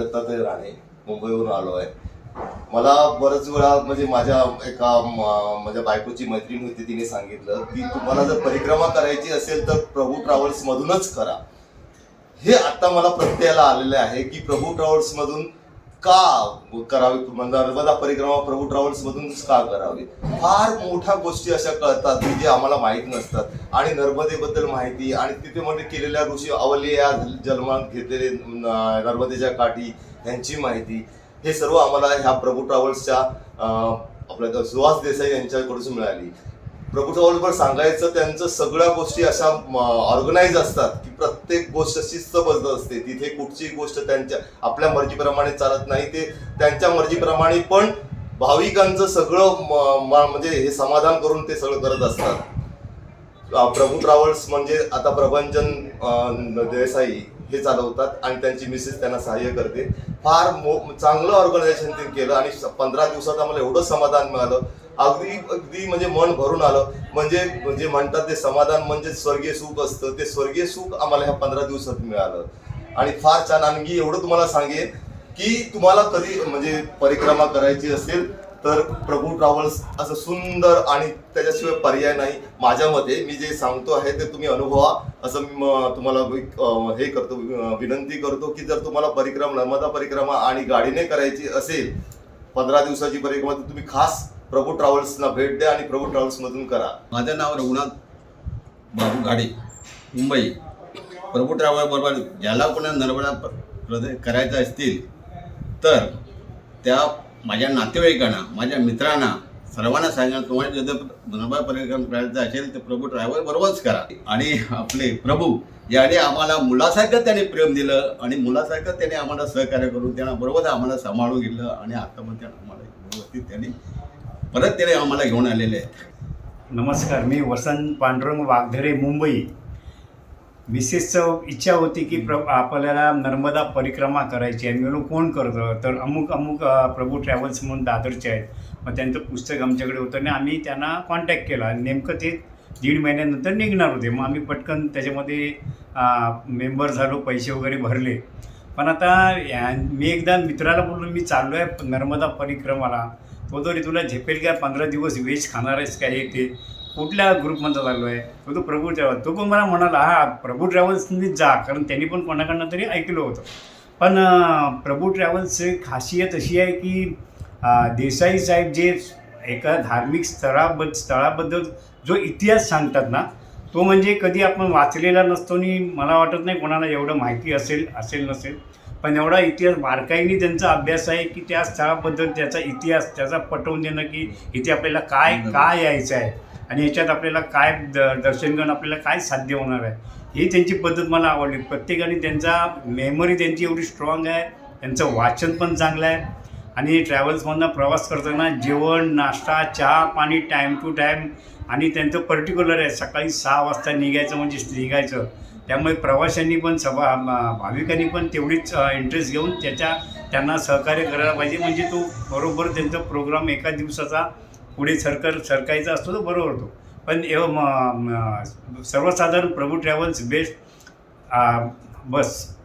दत्तात्रय राणे मुंबईवरून आलो आहे मला बरंच वेळा म्हणजे माझ्या एका माझ्या बायकोची मैत्रीण होती तिने सांगितलं की तुम्हाला जर परिक्रमा करायची असेल तर प्रभू ट्रॅव्हल्स मधूनच करा. हे आता मला प्रत्ययाला आलेले आहे की प्रभू ट्रॅव्हल्स मधून का करावी? म्हणजे नर्मदा परिक्रमा प्रभू ट्रॅव्हल्स मधूनच का करावी? फार मोठ्या गोष्टी अशा कळतात की जे आम्हाला माहीत नसतात. आणि नर्मदेबद्दल माहिती आणि तिथे म्हणजे केलेल्या ऋषी अवली या जन्मात घेतलेले नर्मदेच्या काठी यांची माहिती. हे सर्व आम्हाला ह्या प्रभू ट्रॅव्हल्सच्या आपल्या सुहास देसाई यांच्याकडून मिळाली. प्रभू ट्रॅव्हल्सवर सांगायचं त्यांचं सगळ्या गोष्टी अशा ऑर्गनाईज असतात की प्रत्येक गोष्ट शिस्तबद्ध असते. तिथे कुठची गोष्ट त्यांच्या आपल्या मर्जीप्रमाणे चालत नाही. ते त्यांच्या मर्जीप्रमाणे पण भाविकांचं सगळं म्हणजे हे समाधान करून ते सगळं करत असतात. प्रभू ट्रॅव्हल्स म्हणजे आता प्रभंजन देसाई हे चालवतात आणि त्यांची मिसेस त्यांना सहाय्य करते. फार मो- चांगलं ऑर्गनायझेशन ते केलं आणि पंधरा दिवसात आम्हाला एवढं समाधान मिळालं. अगदी अगदी म्हणजे मन भरून आलं. म्हणजे म्हणजे म्हणतात ते समाधान म्हणजे स्वर्गीय सुख असतं. ते स्वर्गीय सुख आम्हाला ह्या पंधरा दिवसात मिळालं. आणि फार छान आणखी एवढं तुम्हाला सांगेन की तुम्हाला कधी म्हणजे परिक्रमा करायची असेल तर प्रभू ट्रॅव्हल्स असं सुंदर आणि त्याच्याशिवाय पर्याय नाही. माझ्या मते मी जे सांगतो आहे ते तुम्ही अनुभवा. असं मी तुम्हाला हे करतो विनंती करतो की जर तुम्हाला परिक्रमा नर्मदा परिक्रमा आणि गाडीने करायची असेल पंधरा दिवसाची परिक्रमा तर तुम्ही खास प्रभू ट्रॅव्हल्सला भेट द्या आणि प्रभू ट्रॅव्हल्समधून करा. माझं नाव रघुनाथ बाबू गाडे मुंबई. प्रभू ट्रॅव्हल बरोबर ज्याला कोणा नर्मदा प्रदे प्रद- करायचं असतील तर त्या माझ्या नातेवाईकांना माझ्या मित्रांना सर्वांना सांगा तुम्हाला जर नर्मदा परिक्रम करायचं असेल तर प्रभू ट्रॅव्हल बरोबरच करा. आणि आपले प्रभू याने आम्हाला मुलासारखं त्याने प्रेम दिलं आणि मुलासारखं त्याने आम्हाला सहकार्य करून त्यांना बरोबर आम्हाला सांभाळून घेतलं आणि आता पण त्यांना आम्हाला व्यवस्थित त्यांनी परत त्याने आम्हाला घेऊन आलेले आहेत. नमस्कार मी वसंत पांडुरंग वाघधरे मुंबई. मिसेसचं इच्छा होती की प्र आपल्याला नर्मदा परिक्रमा करायची आहे. मी म्हणलो कोण करतं? तर अमुक अमुक प्रभू ट्रॅव्हल्स म्हणून दादरचे आहेत. मग त्यांचं पुस्तक आमच्याकडे होतं आणि आम्ही त्यांना कॉन्टॅक्ट केला. आणि नेमकं ते दीड महिन्यानंतर निघणार होते. मग आम्ही पटकन त्याच्यामध्ये मेंबर झालो पैसे वगैरे भरले. पण आता या- मी एकदा मित्राला बोललो मी चाललो आहे नर्मदा परिक्रमाला. तो तरी तुला झेपेल का पंधरा दिवस व्हेज खाणार आहेस काय हे ते कुठल्या ग्रुपमधला चाललो आहे? तो तो प्रभू ट्रॅव्हल तो पण मला म्हणाला हा प्रभू ट्रॅव्हल्सनीच जा. कारण त्यांनी पण कोणाकडनं तरी ऐकलं होतं. पण प्रभू ट्रॅव्हल्सची खासियत अशी आहे की देसाई साहेब जे एका धार्मिक स्थळाबद्द स्थळाबद्दल जो इतिहास सांगतात ना तो म्हणजे कधी आपण वाचलेला नसतो आणि मला वाटत नाही कोणाला एवढं माहिती असेल असेल नसेल. पण एवढा इतिहास बारकाईने त्यांचा अभ्यास आहे की त्या स्थळाबद्दल त्याचा इतिहास त्याचा पटवून देणं की इथे आपल्याला काय काय यायचं आहे. आणि ह्याच्यात आपल्याला काय द दर्शन करून आपल्याला काय साध्य होणार आहे. ही त्यांची पद्धत मला आवडली. प्रत्येकाने त्यांचा मेमरी त्यांची एवढी स्ट्रॉंग आहे. त्यांचं वाचन पण चांगलं आहे. आणि ट्रॅव्हल्समधनं प्रवास करताना जेवण नाश्ता चहा पाणी टाईम टू टाईम आणि त्यांचं पर्टिक्युलर आहे. सकाळी सहा वाजता निघायचं म्हणजे निघायचं. त्यामुळे प्रवाशांनी पण सभा भाविकांनी पण तेवढीच इंटरेस्ट घेऊन त्याच्या त्यांना सहकार्य करायला पाहिजे. म्हणजे तो बरोबर त्यांचा प्रोग्राम एका दिवसाचा पुढे सरकार सरकारीचा असतो तो बरोबर होतो. पण एव म- सर्वसाधारण प्रभू ट्रॅव्हल्स बेस्ट बस.